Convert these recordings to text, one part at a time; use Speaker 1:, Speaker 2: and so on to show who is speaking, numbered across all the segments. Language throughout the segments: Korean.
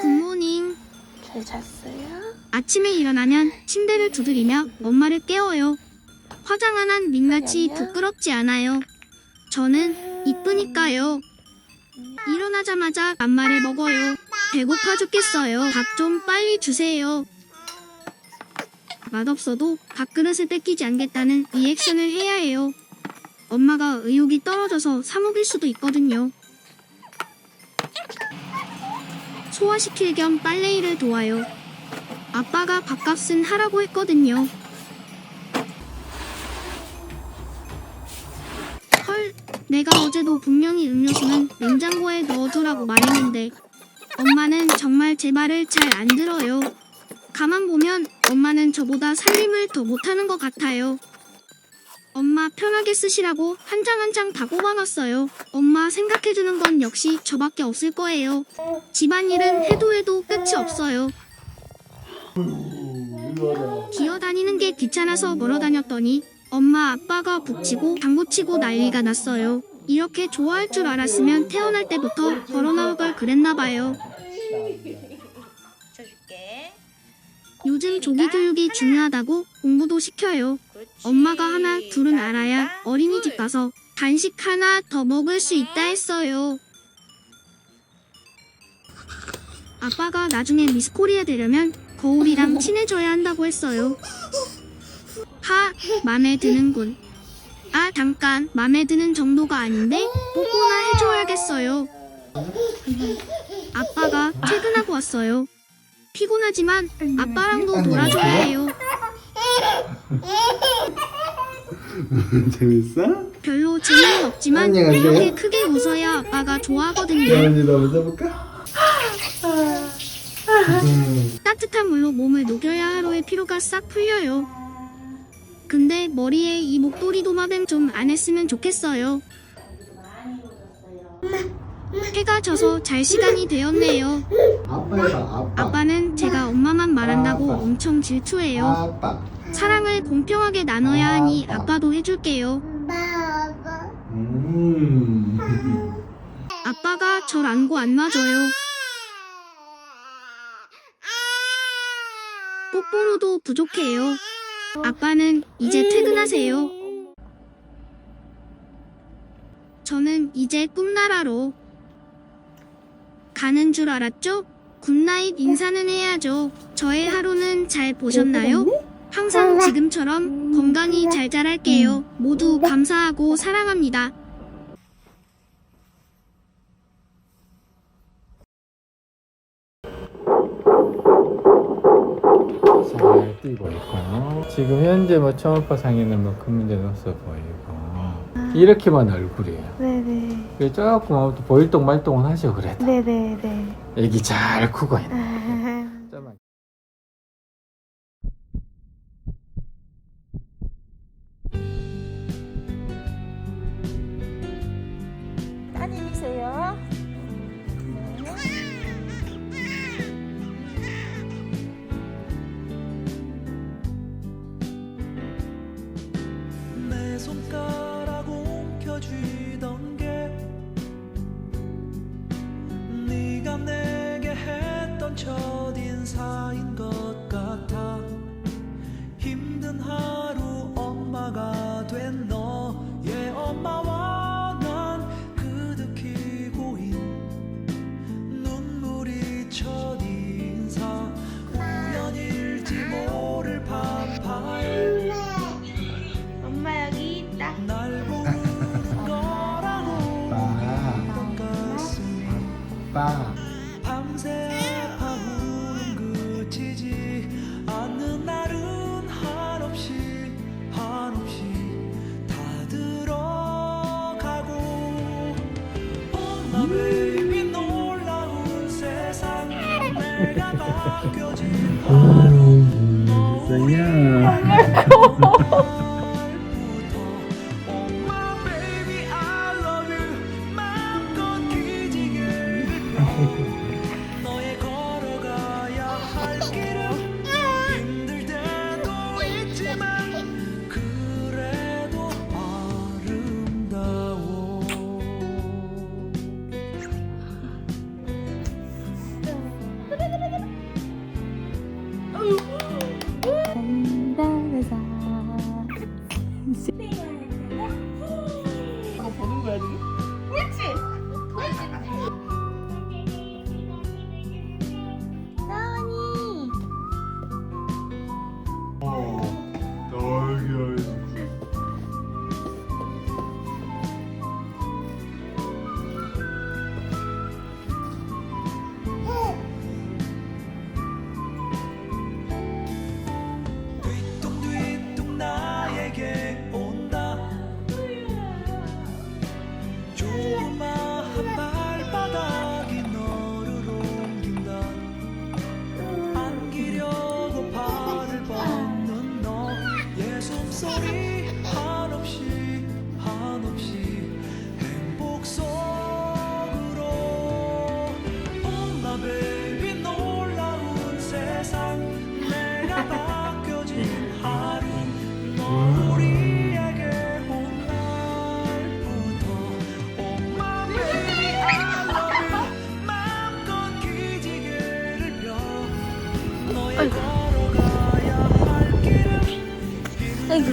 Speaker 1: 굿모닝.
Speaker 2: 잘 잤어요?
Speaker 1: 아침에 일어나면 침대를 두드리며 엄마를 깨워요. 화장 안 한 민낯이 부끄럽지 않아요. 저는 이쁘니까요. 일어나자마자 맘마를 먹어요. 배고파 죽겠어요. 밥 좀 빨리 주세요. 맛없어도 밥그릇을 뺏기지 않겠다는 리액션을 해야 해요. 엄마가 의욕이 떨어져서 사먹일 수도 있거든요. 소화시킬 겸 빨래일을 도와요. 아빠가 밥값은 하라고 했거든요. 헐, 내가 어제도 분명히 음료수는 냉장고에 넣어두라고 말했는데 엄마는 정말 제 말을 잘 안 들어요. 가만 보면 엄마는 저보다 살림을 더 못하는 것 같아요. 엄마 편하게 쓰시라고 한 장 한 장 다 꼽아놨어요. 엄마 생각해주는 건 역시 저밖에 없을 거예요. 집안일은 해도 해도 끝이 없어요. 기어다니는 게 귀찮아서 멀어 다녔더니 엄마 아빠가 북치고 당구치고 난리가 났어요. 이렇게 좋아할 줄 알았으면 태어날 때부터 걸어 나올 걸 그랬나 봐요.
Speaker 2: 줄게.
Speaker 1: 요즘 조기 교육이 중요하다고 공부도 시켜요. 엄마가 하나 둘은 알아야 어린이집 가서 간식 하나 더 먹을 수 있다 했어요. 아빠가 나중에 미스코리아 되려면 거울이랑 친해져야 한다고 했어요. 하, 맘에 드는군. 아, 잠깐, 맘에 드는 정도가 아닌데 뽀뽀나 해줘야겠어요. 아빠 가 퇴근하고 왔어요. 피곤하지만 아빠랑도 놀아줘야 해요.
Speaker 3: 재밌어?
Speaker 1: 별로 재미는 없지만
Speaker 3: 안녕하세요. 네.
Speaker 1: 이렇게 크게 웃어야 아빠가 좋아하거든요.
Speaker 3: 써볼까? 음,
Speaker 1: 따뜻한 물로 몸을 녹여야 하루의 피로가 싹 풀려요. 근데 머리에 이 목도리 도마뱀 좀 안 했으면 좋겠어요. 해가 져서 잘 시간이 되었네요.
Speaker 3: 아빠 해봐 아빠
Speaker 1: 아빠는 제가 엄마만 말한다고
Speaker 3: 아빠.
Speaker 1: 엄청 질투해요.
Speaker 3: 아빠
Speaker 1: 사랑을 공평하게 나눠야 하니 아빠도 해줄게요.
Speaker 3: 음.
Speaker 1: 아빠가 절 안고 안아줘요. 뽀뽀로도 부족해요. 아빠는 이제 퇴근하세요. 저는 이제 꿈나라로 가는 줄 알았죠? 굿나잇 인사는 해야죠. 저의 하루는 잘 보셨나요? 항상 지금처럼 건강히 잘 자랄게요. 모두 감사하고 사랑합니다.
Speaker 4: 잘 뛰고. 지금 현재 뭐 초음파 상에는 뭐 큰 문제는 없어 보이고 이렇게만 얼굴이에요.
Speaker 2: 네네.
Speaker 4: 그래 조금 보일동 말동은 하셔 그래도
Speaker 2: 네네네.
Speaker 4: 애기 잘 크고 있네.
Speaker 5: 바뀌어진
Speaker 3: 있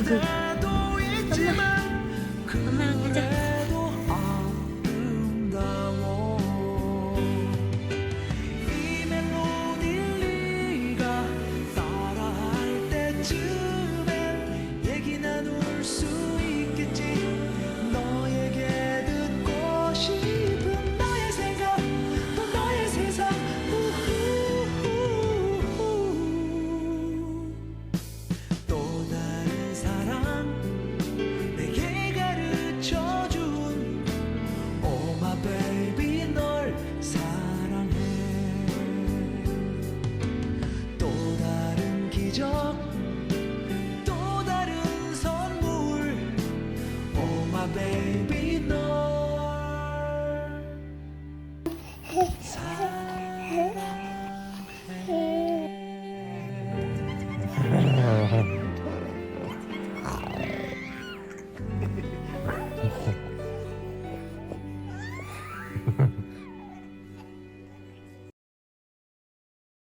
Speaker 4: 아이